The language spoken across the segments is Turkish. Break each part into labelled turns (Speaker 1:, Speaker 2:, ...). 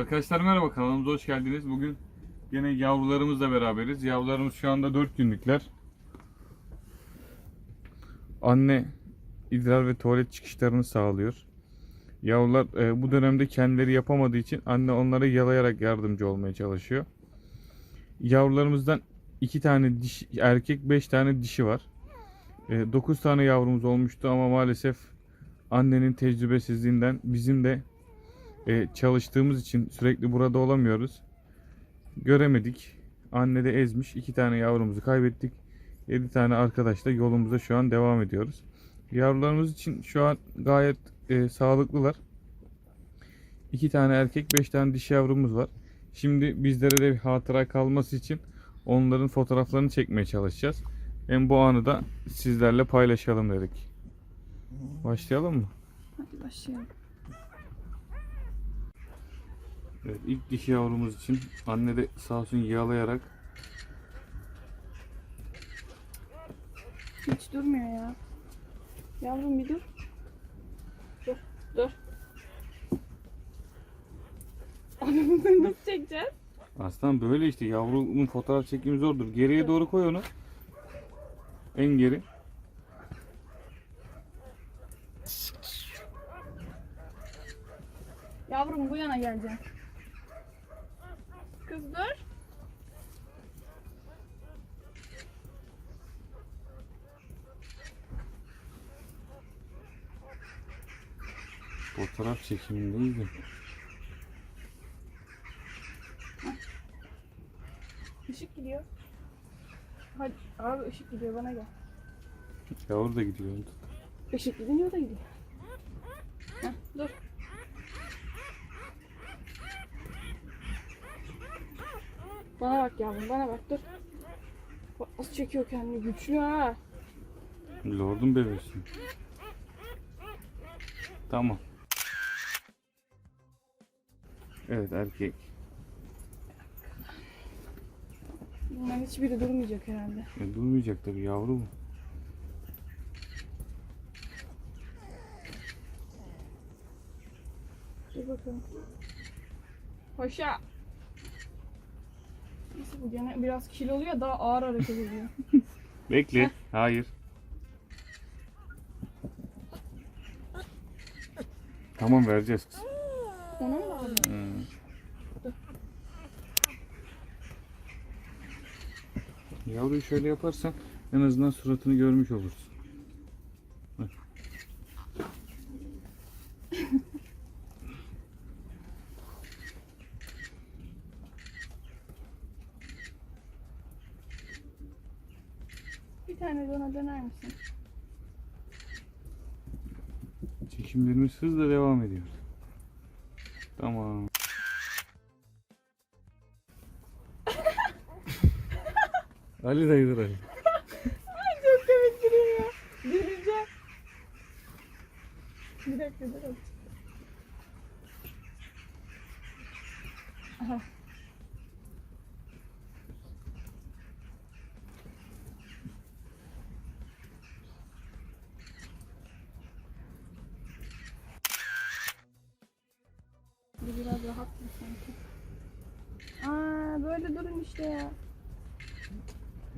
Speaker 1: Arkadaşlar merhaba kanalımıza hoş geldiniz. Bugün yine yavrularımızla beraberiz. Yavrularımız şu anda 4 günlükler. Anne idrar ve tuvalet çıkışlarını sağlıyor. Yavrular e, bu dönemde kendileri yapamadığı için anne onlara yalayarak yardımcı olmaya çalışıyor. Yavrularımızdan 2 tane diş, erkek 5 tane dişi var. 9 tane yavrumuz olmuştu ama maalesef annenin tecrübesizliğinden bizim de e, çalıştığımız için sürekli burada olamıyoruz. Göremedik. Anne de ezmiş. iki tane yavrumuzu kaybettik. 7 tane arkadaşla yolumuza şu an devam ediyoruz. Yavrularımız için şu an gayet e, sağlıklılar. 2 tane erkek, 5 tane dişi yavrumuz var. Şimdi bizlere de bir hatıra kalması için onların fotoğraflarını çekmeye çalışacağız. Hem bu anı da sizlerle paylaşalım dedik. Başlayalım mı?
Speaker 2: Hadi başlayalım.
Speaker 1: Evet, ilk dişi yavrumuz için anne de sağ olsun yağlayarak
Speaker 2: Hiç durmuyor ya. Yavrum bir dur. Dur. Dur. Abi bunu nasıl çekeceğiz?
Speaker 1: Aslan böyle işte yavrunun fotoğraf çekimi zordur. Geriye doğru koy onu. En geri.
Speaker 2: Yavrum bu yana geleceğim. Kız dur.
Speaker 1: Fotoğraf çekimindeydi.
Speaker 2: Işık gidiyor. Hadi abi ışık gidiyor bana gel.
Speaker 1: Yavru da gidiyor.
Speaker 2: Işık gidince o da gidiyor. Bana bak yavrum bana bak dur. Bak nasıl çekiyor kendini güçlü ha.
Speaker 1: Lord'un bebesi. Tamam. Evet erkek.
Speaker 2: Bunların hiçbiri durmayacak herhalde.
Speaker 1: E, durmayacak tabii yavru mu?
Speaker 2: Dur bakalım. Paşa. Nasıl bu gene biraz kilolu ya daha ağır hareket ediyor.
Speaker 1: Bekle. Hayır. Tamam vereceğiz kız.
Speaker 2: Ona mı lazım?
Speaker 1: Hmm. Yavruyu şöyle yaparsan en azından suratını görmüş olursun. Heh.
Speaker 2: Bir ona döner misin?
Speaker 1: Çekimlerimiz hızla devam ediyor. Tamam. Ali dayıdır Ali.
Speaker 2: Ay çok komik duruyor. Güleceğim. Bir dakika dur. Bu biraz rahat mı sanki? Aa böyle durun işte ya.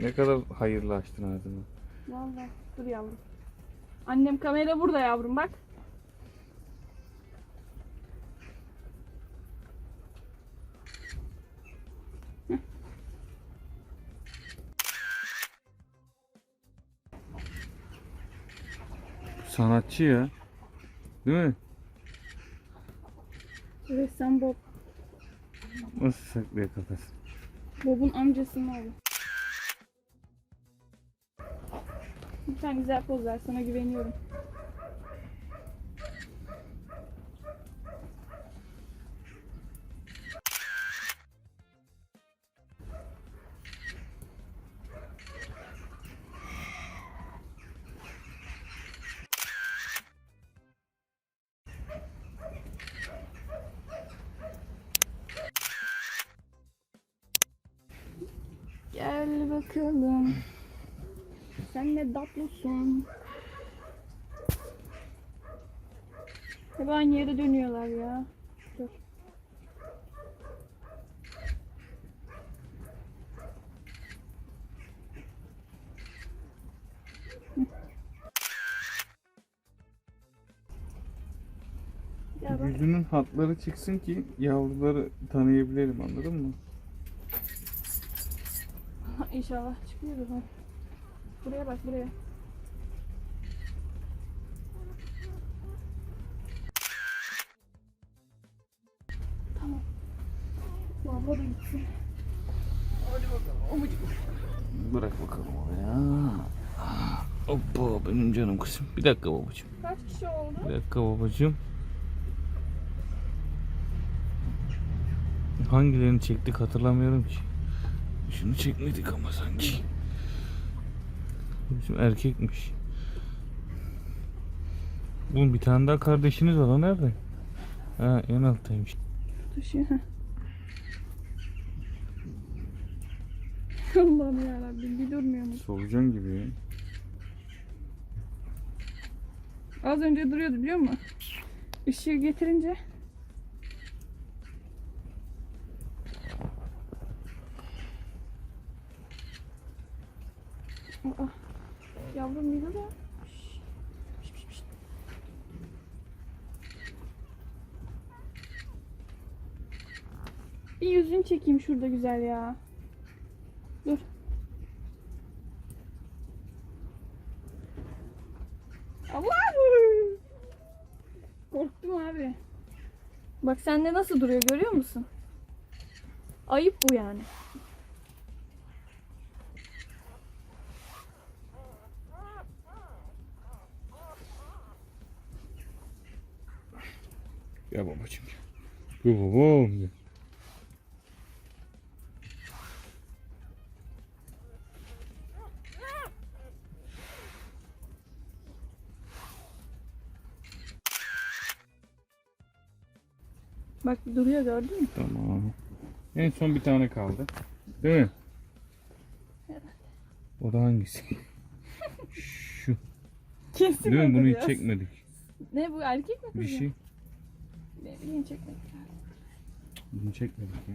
Speaker 1: Ne kadar hayırlı açtın ağzını.
Speaker 2: Vallahi dur yavrum. Annem kamera burada yavrum bak.
Speaker 1: Sanatçı ya. Değil mi?
Speaker 2: Sen Bob.
Speaker 1: Nasıl saklıyor kafası?
Speaker 2: Bob'un amcasının oğlu. Tane güzel poz ver sana güveniyorum. bakalım. Sen de tatlısın. Hep aynı yere dönüyorlar ya. Dur.
Speaker 1: Yüzünün hatları çıksın ki yavruları tanıyabilirim anladın mı?
Speaker 2: İnşallah çıkıyordur. ha. Buraya bak buraya. Tamam. Bu abla da gitsin. Hadi bakalım. Omucuk.
Speaker 1: Bırak bakalım oraya. Hoppa benim canım kızım. Bir dakika babacığım.
Speaker 2: Kaç kişi oldu?
Speaker 1: Bir dakika babacığım. Hangilerini çektik hatırlamıyorum ki. Şunu çekmedik ama sanki. Bizim erkekmiş. Bunun bir tane daha kardeşiniz var o nerede? Ha en alttaymış.
Speaker 2: Düşüyor. Allah'ım yarabbim bir durmuyor mu?
Speaker 1: Solucan gibi ya.
Speaker 2: Az önce duruyordu biliyor musun? Işığı getirince. Yavrum şş, şş. Bir yüzünü çekeyim şurada güzel ya. Dur. Allah! Korktum abi. Bak sende nasıl duruyor görüyor musun? Ayıp bu yani.
Speaker 1: Ya babacığım. Bu babam.
Speaker 2: Bak duruyor gördün mü?
Speaker 1: Tamam. En son bir tane kaldı. Değil mi?
Speaker 2: Evet.
Speaker 1: O da hangisi? Şu.
Speaker 2: Kesin
Speaker 1: Değil mi? Bunu hiç çekmedik.
Speaker 2: Ne bu erkek mi kız
Speaker 1: Bir
Speaker 2: mı?
Speaker 1: şey.
Speaker 2: Ne bileyim çekmedik.
Speaker 1: Bunu çekmedik ya.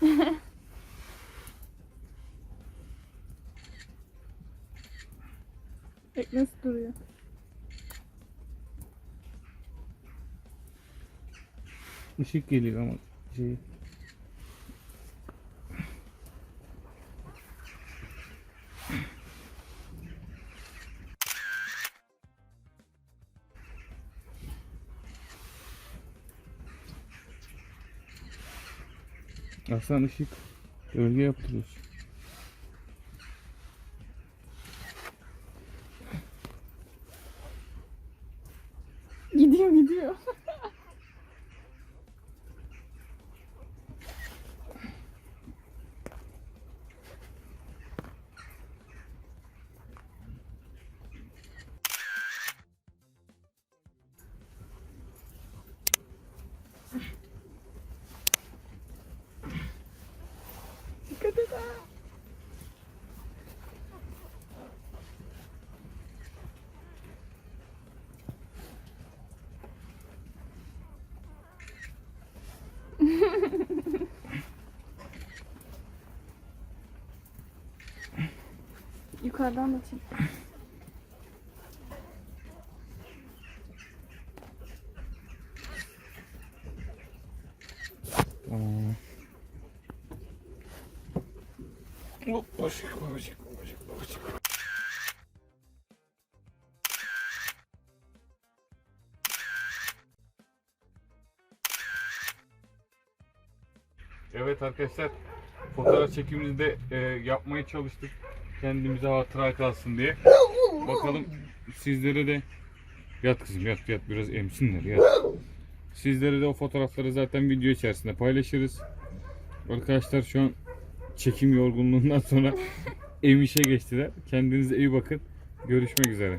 Speaker 2: Nasıl duruyor.
Speaker 1: Işık geliyor ama şey. Aslan ışık gölge yaptırıyorsun.
Speaker 2: Gidiyor gidiyor. Yukarıdan da çek.
Speaker 1: Tamam. Evet arkadaşlar, fotoğraf çekimimizi de e, yapmaya çalıştık. Kendimize hatıra kalsın diye. Bakalım sizlere de yat kızım yat yat biraz emsinler yat. Sizlere de o fotoğrafları zaten video içerisinde paylaşırız. Arkadaşlar şu an çekim yorgunluğundan sonra ev işe geçtiler. Kendinize iyi bakın. Görüşmek üzere.